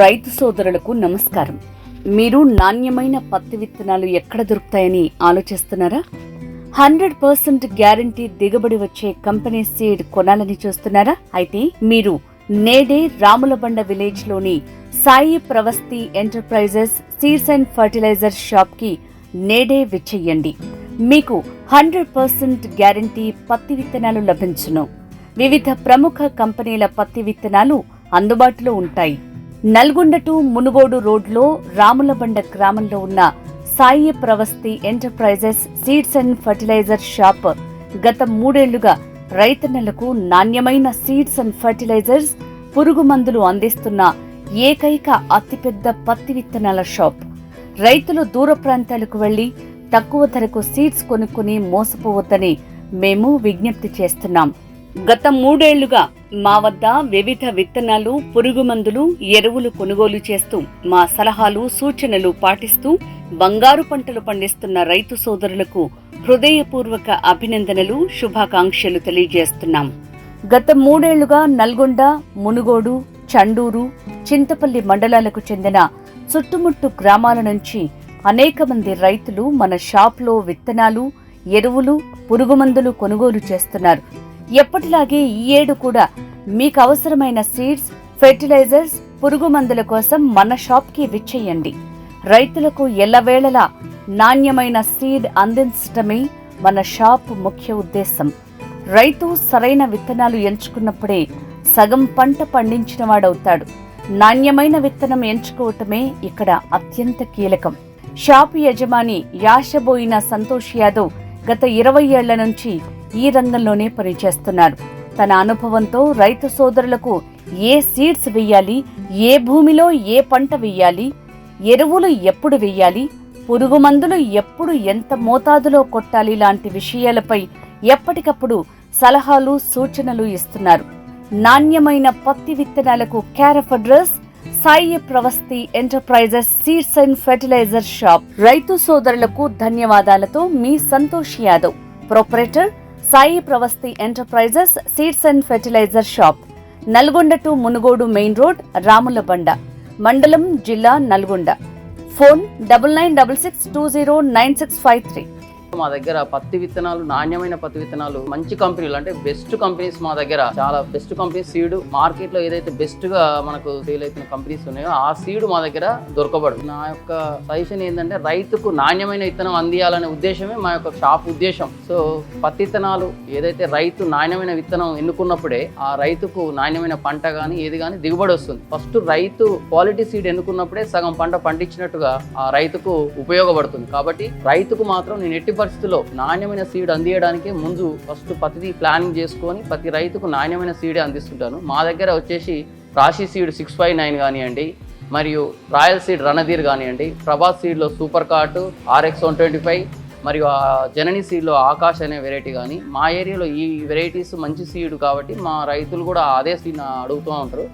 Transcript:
రైతు సోదరులకు నమస్కారం. మీరు నాణ్యమైన పత్తి విత్తనాలు ఎక్కడ దొరుకుతాయని ఆలోచిస్తున్నారా? హండ్రెడ్ పర్సెంట్ గ్యారంటీ దిగుబడి వచ్చే కంపెనీ సీడ్ కొనాలని చూస్తున్నారా? అయితే మీరు నేడే Ramulabanda విలేజ్లోని Sai Pravasthi enterprises seeds and fertilizer షాప్కి నేడే విచ్చేయండి. మీకు హండ్రెడ్ పర్సెంట్ గ్యారంటీ పత్తి విత్తనాలు లభించును. వివిధ ప్రముఖ కంపెనీల పత్తి విత్తనాలు అందుబాటులో ఉంటాయి. నల్గొండ టు మునుగోడు రోడ్లో రాములబండ గ్రామంలో ఉన్న Sai Pravasthi enterprises seeds and fertilizer shop గత మూడేళ్ళుగా రైతన్నలకు నాణ్యమైన సీడ్స్ అండ్ ఫర్టిలైజర్స్ పురుగు మందులు అందిస్తున్న ఏకైక అతిపెద్ద పత్తి విత్తనాల షాప్. రైతులు దూర ప్రాంతాలకు వెళ్ళి తక్కువ ధరకు సీడ్స్ కొనుక్కుని మోసపోవద్దని మేము విజ్ఞప్తి చేస్తున్నాం. గత మూడేళ్ళుగా మా వద్ద వివిధ విత్తనాలు పురుగు మందులు ఎరువులు కొనుగోలు చేస్తూ మా సలహాలు సూచనలు పాటిస్తూ బంగారు పంటలు పండిస్తున్న రైతు సోదరులకు హృదయపూర్వక అభినందనలు శుభాకాంక్షలు తెలియజేస్తున్నాం. గత మూడేళ్ళుగా నల్గొండ మునుగోడు చండూరు చింతపల్లి మండలాలకు చెందిన చుట్టుముట్టు గ్రామాల నుంచి అనేక మంది రైతులు మన షాప్లో విత్తనాలు ఎరువులు పురుగుమందులు కొనుగోలు చేస్తున్నారు. ఎప్పటిలాగే ఈ ఏడు కూడా మీకు అవసరమైన సీడ్స్ ఫెర్టిలైజర్స్ పురుగు మందుల కోసం మన షాప్కి విచ్చేయండి. రైతులకు ఎల్లవేళలా నాణ్యమైన సీడ్ అందించటమే మన షాప్ ముఖ్య ఉద్దేశం. రైతు సరైన విత్తనాలు ఎంచుకున్నప్పుడే సగం పంట పండించిన వాడవుతాడు నాణ్యమైన విత్తనం ఎంచుకోవటమే ఇక్కడ అత్యంత కీలకం. షాపు యజమాని యాషబోయిన సంతోష్ యాదవ్ గత ఇరవై ఏళ్ళ నుంచి ఈ రంగంలోనే పనిచేస్తున్నారు తన అనుభవంతో రైతు సోదరులకు ఏ సీడ్స్ వెయ్యాలి ఏ భూమిలో ఏ పంట వెయ్యాలి ఎరువులు ఎప్పుడు వెయ్యాలి పురుగు మందులు ఎప్పుడు ఎంత మోతాదులో కొట్టాలి లాంటి విషయాలపై ఎప్పటికప్పుడు సలహాలు సూచనలు ఇస్తున్నారు. నాణ్యమైన పత్తి విత్తనాలకు care of address Sai Pravasthi enterprises seeds and fertilizer shop. రైతు సోదరులకు ధన్యవాదాలతో మీ Santosh Yadav proprietor Sai Pravasthi enterprises seeds and fertilizer shop Nalgonda to Munugode main road Ramulabanda మండలం జిల్లా Nalgonda. Phone double nine double six two zero nine six five three. మా దగ్గర పత్తి విత్తనాలు నాణ్యమైన పత్తి విత్తనాలు మంచి కంపెనీలు అంటే బెస్ట్ కంపెనీస్ మా దగ్గర. చాలా బెస్ట్ కంపెనీస్ సీడ్ మార్కెట్లో ఏదైతే బెస్ట్గా మనకు సేల్ అవుతున్న కంపెనీస్ ఉన్నాయో ఆ సీడ్ మా దగ్గర దొరకబడు నా యొక్క సజెషన్ ఏంటంటే రైతుకు నాణ్యమైన విత్తనం అందియాలనే ఉద్దేశమే మా యొక్క షాప్ ఉద్దేశం. సో పత్తి విత్తనాలు ఏదైతే రైతు నాణ్యమైన విత్తనం ఎన్నుకున్నప్పుడే ఆ రైతుకు నాణ్యమైన పంట కానీ ఏది కానీ దిగుబడి వస్తుంది. ఫస్ట్ రైతు క్వాలిటీ సీడ్ ఎన్నుకున్నప్పుడే సగం పంట పండించినట్టుగా ఆ రైతుకు ఉపయోగపడుతుంది. కాబట్టి రైతుకు మాత్రం నేను ఎట్టి పరిస్థితుల్లో నాణ్యమైన సీడ్ అందియడానికి ముందు ఫస్ట్ ప్రతిదీ ప్లానింగ్ చేసుకొని ప్రతి రైతుకు నాణ్యమైన సీడే అందిస్తుంటాను. మా దగ్గర వచ్చేసి రాశి సీడ్ సిక్స్ ఫైవ్ నైన్ కానివ్వండి మరియు రాయల్ సీడ్ రణధీర్ కానివ్వండి Prabhas సీడ్లో super card RX one twenty five మరియు ఆ జనని సీడ్లో ఆకాష్ అనే వెరైటీ కానీ మా ఏరియాలో ఈ వెరైటీస్ మంచి సీడ్ కాబట్టి మా రైతులు కూడా అదే సీడ్ అడుగుతూ ఉంటారు.